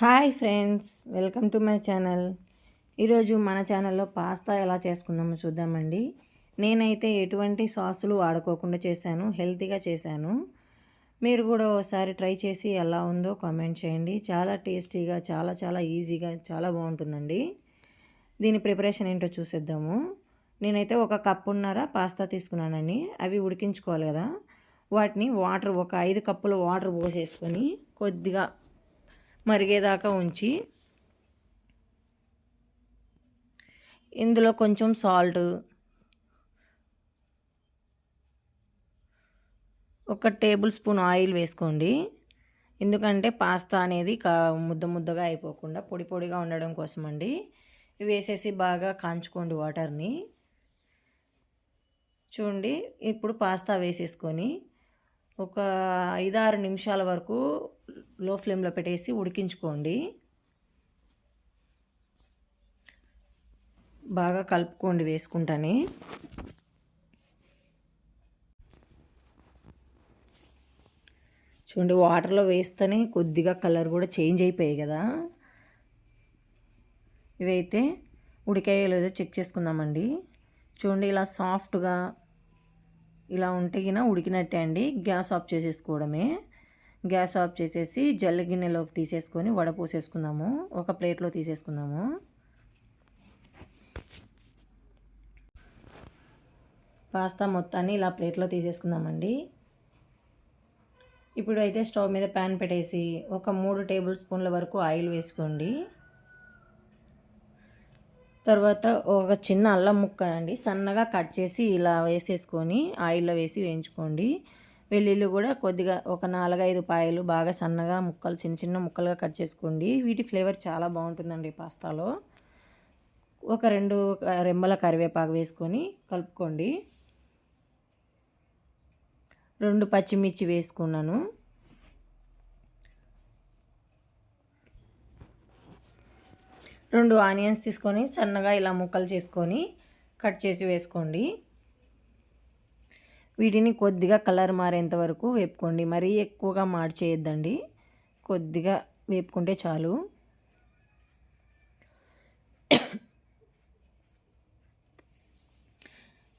Hi friends welcome to my channel. ఈరోజు మన ఛానల్లో పాస్తా ఎలా చేసుకుందామో చూద్దామండి. నేనైతే ఎటువంటి సాసులు వాడుకోకుండా చేశాను హెల్తీగా చేశాను. మీరు కూడా ఒకసారి ట్రై చేసి ఎలా ఉందో కామెంట్ చేయండి. చాలా టేస్టీగా చాలా చాలా ఈజీగా చాలా బాగుంటుందండి. దీని ప్రిపరేషన్ ఏంటో చూసేద్దాము. నేనైతే ఒక కప్పున్నర పాస్తా తీసుకున్నానండి. అవి ఉడికించుకోవాలి కదా. వాటిని వాటర్ ఒక ఐదు కప్పులు వాటర్ పోసేసుకొని కొద్దిగా మరిగేదాకా ఉంచి ఇందులో కొంచెం సాల్ట్ ఒక టేబుల్ స్పూన్ ఆయిల్ వేసుకోండి. ఎందుకంటే పాస్తా అనేది ముద్ద ముద్దగా అయిపోకుండా పొడి పొడిగా ఉండడం కోసం అండి. వేసేసి బాగా కాంచుకోండి వాటర్ని. చూడండి ఇప్పుడు పాస్తా వేసేసుకొని ఒక ఐదారు నిమిషాల వరకు లో ఫ్లేమ్లో పెట్టేసి ఉడికించుకోండి. బాగా కలుపుకోండి వేసుకుంటానే. చూడండి వాటర్లో వేస్తేనే కొద్దిగా కలర్ కూడా చేంజ్ అయిపోయాయి కదా. ఇవైతే ఉడికాయో లేదో చెక్ చేసుకుందామండి. చూడండి ఇలా సాఫ్ట్గా ఇలా ఉంటే గిన ఉడికినట్టే అండి. గ్యాస్ ఆఫ్ చేసేసుకోవడమే. గ్యాస్ ఆఫ్ చేసేసి జల్ల గిన్నెలోకి తీసేసుకొని వడపోసేసుకుందాము ఒక ప్లేట్లో తీసేసుకుందాము. పాస్తా మొత్తాన్ని ఇలా ప్లేట్లో తీసేసుకుందామండి. ఇప్పుడు అయితే స్టవ్ మీద ప్యాన్ పెట్టేసి ఒక మూడు టేబుల్ స్పూన్ల వరకు ఆయిల్ వేసుకోండి. తర్వాత ఒక చిన్న అల్లం ముక్క అండి సన్నగా కట్ చేసి ఇలా వేసేసుకొని ఆయిల్లో వేసి వేయించుకోండి. వెల్లుల్లి కూడా కొద్దిగా ఒక నాలుగైదు పాయలు బాగా సన్నగా ముక్కలు చిన్న చిన్న ముక్కలుగా కట్ చేసుకోండి. వీటి ఫ్లేవర్ చాలా బాగుంటుందండి పాస్తాలో. ఒక రెండు రెమ్మల కరివేపాకు వేసుకొని కలుపుకోండి. రెండు పచ్చిమిర్చి వేసుకున్నాను. రెండు ఆనియన్స్ తీసుకొని సన్నగా ఇలా ముక్కలు చేసుకొని కట్ చేసి వేసుకోండి. వీటిని కొద్దిగా కలర్ మారేంత వరకు వేపుకోండి. మరీ ఎక్కువగా మార్చేయద్దండి. కొద్దిగా వేపుకుంటే చాలు.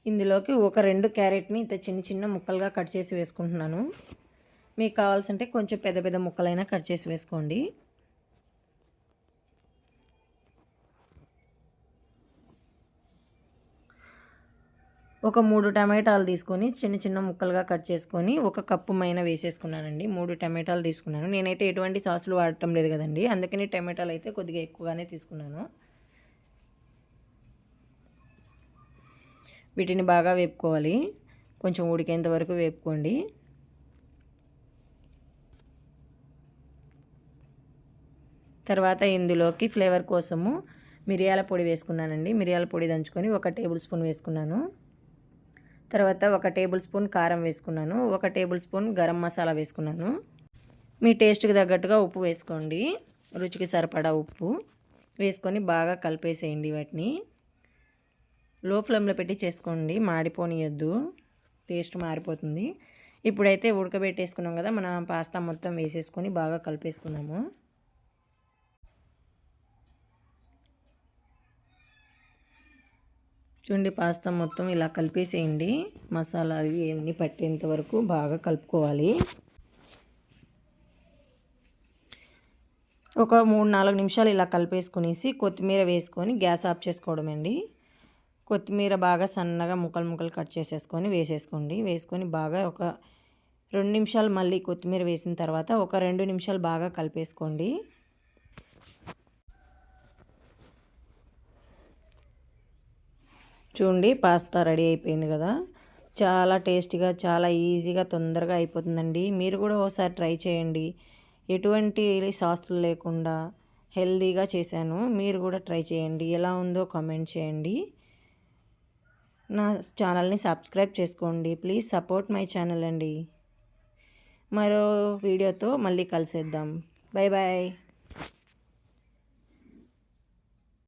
ఇందులోకి ఒక రెండు క్యారెట్ని ఇంత చిన్న చిన్న ముక్కలుగా కట్ చేసి వేసుకుంటున్నాను. మీకు కావాల్సింటే కొంచెం పెద్ద పెద్ద ముక్కలైనా కట్ చేసి వేసుకోండి. ఒక మూడు టమాటాలు తీసుకొని చిన్న చిన్న ముక్కలుగా కట్ చేసుకొని ఒక కప్పు మైన వేసేసుకున్నానండి. మూడు టమాటాలు తీసుకున్నాను. నేనైతే ఎటువంటి సాసులు వాడటం లేదు కదండి. అందుకని టమాటాలు అయితే కొద్దిగా ఎక్కువగానే తీసుకున్నాను. వీటిని బాగా వేపుకోవాలి. కొంచెం ఉడికేంత వరకు వేపుకోండి. తర్వాత ఇందులోకి ఫ్లేవర్ కోసము మిరియాల పొడి వేసుకున్నానండి. మిరియాల పొడి దంచుకొని ఒక టేబుల్ స్పూన్ వేసుకున్నాను. తర్వాత ఒక టేబుల్ స్పూన్ కారం వేసుకున్నాను ఒక టేబుల్ స్పూన్ గరం మసాలా వేసుకున్నాను. మీ టేస్ట్కి తగ్గట్టుగా ఉప్పు వేసుకోండి రుచికి సరిపడా ఉప్పు వేసుకొని బాగా కలిపేసేయండి వాటిని. లో ఫ్లేమ్లో పెట్టి చేసుకోండి మాడిపోనియొద్దు టేస్ట్ మారిపోతుంది. ఇప్పుడైతే ఉడకబెట్టేసుకున్నాం కదా మనం పాస్తా మొత్తం వేసేసుకొని బాగా కలిపేసుకున్నాము. చూడండి పాస్తా మొత్తం ఇలా కలిపేసేయండి. మసాలాలు ఇవన్నీ పట్టేంత వరకు బాగా కలుపుకోవాలి. ఒక మూడు నాలుగు నిమిషాలు ఇలా కలిపేసుకునేసి కొత్తిమీర వేసుకొని గ్యాస్ ఆఫ్ చేసుకోవడం అండి. కొత్తిమీర బాగా సన్నగా ముక్కలు ముక్కలు కట్ చేసేసుకొని వేసేసుకోండి. వేసుకొని బాగా ఒక రెండు నిమిషాలు మళ్ళీ కొత్తిమీర వేసిన తర్వాత ఒక రెండు నిమిషాలు బాగా కలిపేసుకోండి. చూడండి పాస్తా రెడీ అయిపోయింది కదా. చాలా టేస్టీగా చాలా ఈజీగా తొందరగా అయిపోతుందండి. మీరు కూడా ఒకసారి ట్రై చేయండి. ఎటువంటి సాసులు లేకుండా హెల్తీగా చేశాను. మీరు కూడా ట్రై చేయండి. ఎలా ఉందో కామెంట్ చేయండి. నా ఛానల్ని సబ్స్క్రైబ్ చేసుకోండి. ప్లీజ్ సపోర్ట్ మై ఛానల్ అండి. మరో వీడియోతో మళ్ళీ కలిసేద్దాం. Bye bye